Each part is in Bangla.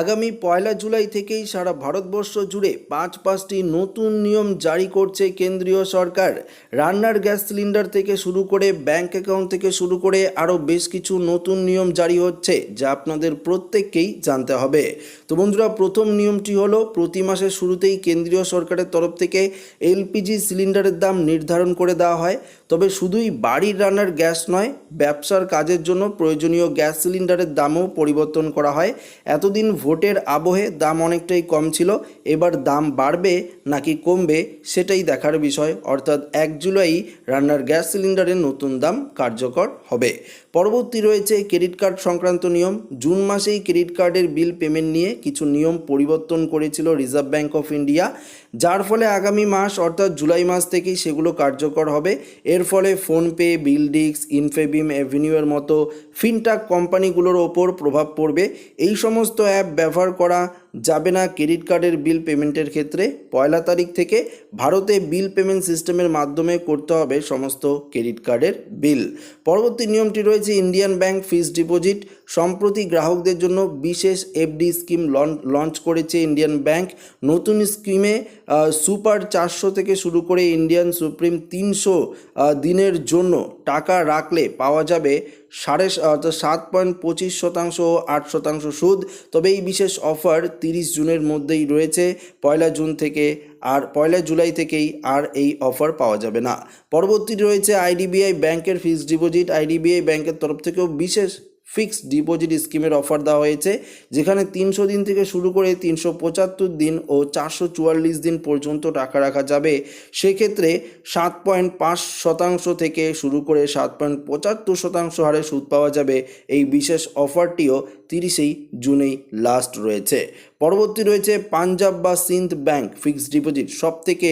আগামী পয়লা জুলাই থেকেই সারা ভারতবর্ষ জুড়ে পাঁচ পাঁচটি নতুন নিয়ম জারি করছে কেন্দ্রীয় সরকার। রান্নার গ্যাস সিলিন্ডার থেকে শুরু করে ব্যাংক অ্যাকাউন্ট থেকে শুরু করে আরও বেশ কিছু নতুন নিয়ম জারি হচ্ছে, যা আপনাদের প্রত্যেককেই জানতে হবে। তো বন্ধুরা, প্রথম নিয়মটি হলো, প্রতি মাসের শুরুতেই কেন্দ্রীয় সরকারের তরফ থেকে এলপিজি সিলিন্ডারের দাম নির্ধারণ করে দেওয়া হয়। তবে শুধুই বাড়ির রান্নার গ্যাস নয়, ব্যবসার কাজের জন্য প্রয়োজনীয় গ্যাস সিলিন্ডারের দামও পরিবর্তন করা হয়। এতদিন ভোটের আবহে দাম অনেকটাই কম ছিল, এবার দাম বাড়বে নাকি কমবে সেটাই দেখার বিষয়। অর্থাৎ এক জুলাই রান্নার গ্যাস সিলিন্ডারের নতুন দাম কার্যকর হবে। পরবর্তী রয়েছে ক্রেডিট কার্ড সংক্রান্ত নিয়ম। জুন মাসেই ক্রেডিট কার্ডের বিল পেমেন্ট নিয়ে কিছু নিয়ম পরিবর্তন করেছিল রিজার্ভ ব্যাঙ্ক অফ ইন্ডিয়া, যার ফলে আগামী মাস অর্থাৎ জুলাই মাস থেকেই সেগুলো কার্যকর হবে। এর ফলে ফোনপে বিলডিক্স ইনফেবিম, অ্যাভিনিউয়ের মতো ফিনটাক কোম্পানিগুলোর ওপর প্রভাব পড়বে। এই সমস্ত অ্যাপ ব্যবহার করা যাবে না ক্রেডিট কার্ডের বিল পেমেন্টের ক্ষেত্রে। পয়লা তারিখ থেকে ভারতে বিল পেমেন্ট সিস্টেমের মাধ্যমে করতে হবে সমস্ত ক্রেডিট কার্ডের বিল। পরবর্তী নিয়মটি রয়েছে ইন্ডিয়ান ব্যাংক ফিক্সড ডিপোজিট। সম্প্রতি গ্রাহকদের জন্য বিশেষ এফডি স্কিম লঞ্চ করেছে ইন্ডিয়ান ব্যাংক। নতুন স্কিমে সুপার চারশো থেকে শুরু করে ইন্ডিয়ান সুপ্রিম তিনশো দিনের জন্য টাকা রাখলে পাওয়া যাবে সাড়ে সাত পয়েন্ট পঁচিশ শতাংশ ও আট শতাংশ সুদ। তবে এই বিশেষ অফার তিরিশ জুনের মধ্যেই রয়েছে। পয়লা জুন থেকে আর পয়লা জুলাই থেকেই আর এই অফার পাওয়া যাবে না। পরবর্তী রয়েছে আইডিবিআই ব্যাংকের ফিক্সড ডিপোজিট। আইডিবিআই ব্যাংকের তরফ থেকেও বিশেষ ফিক্সড ডিপোজিট স্কিমের অফার দেওয়া হয়েছে, যেখানে তিনশো দিন থেকে শুরু করে তিনশো পঁচাত্তর দিন ও চারশো চুয়াল্লিশ দিন পর্যন্ত টাকা রাখা যাবে। সেক্ষেত্রে সাত পয়েন্ট পাঁচ শতাংশ থেকে শুরু করে সাত পয়েন্ট পঁচাত্তর শতাংশ হারে সুদ পাওয়া যাবে। এই বিশেষ অফারটিও তিরিশেই জুনেই লাস্ট রয়েছে। পরবর্তী রয়েছে পাঞ্জাব বা সিন্ধ ব্যাংক ফিক্সড ডিপোজিট। সব থেকে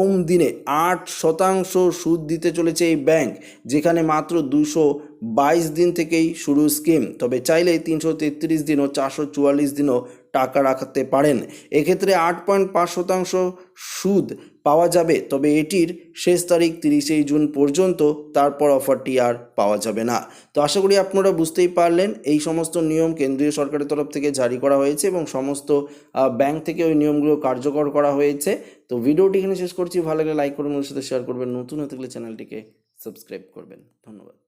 ওম দিনে আট শতাংশ সুদ দিতে চলেছে এই ব্যাংক, যেখানে মাত্র দুশো বাইশ দিন থেকেই শুরু স্কিম। তবে চাইলে তিনশো তেত্রিশ দিন ও চারশো চুয়াল্লিশ দিনও টাকা রাখতে পারেন। এক্ষেত্রে আট পয়েন্ট পাঁচ শতাংশ সুদ পাওয়া যাবে। তবে এটির শেষ তারিখ তিরিশেই জুন পর্যন্ত, তারপর অফারটি আর পাওয়া যাবে না। তো আশা করি আপনারা বুঝতেই পারলেন, এই সমস্ত নিয়ম কেন্দ্রীয় সরকারের তরফ থেকে জারি করা হয়েছে এবং সমস্ত ব্যাংক থেকে ওই নিয়মগুলো কার্যকর করা হয়েছে। তো ভিডিওটি এখানে শেষ করছি। ভালো লাগলে লাইক করবেন ওর সাথে শেয়ার করবেন। নতুন হতে গেলে চ্যানেলটিকে সাবস্ক্রাইব করবেন। ধন্যবাদ।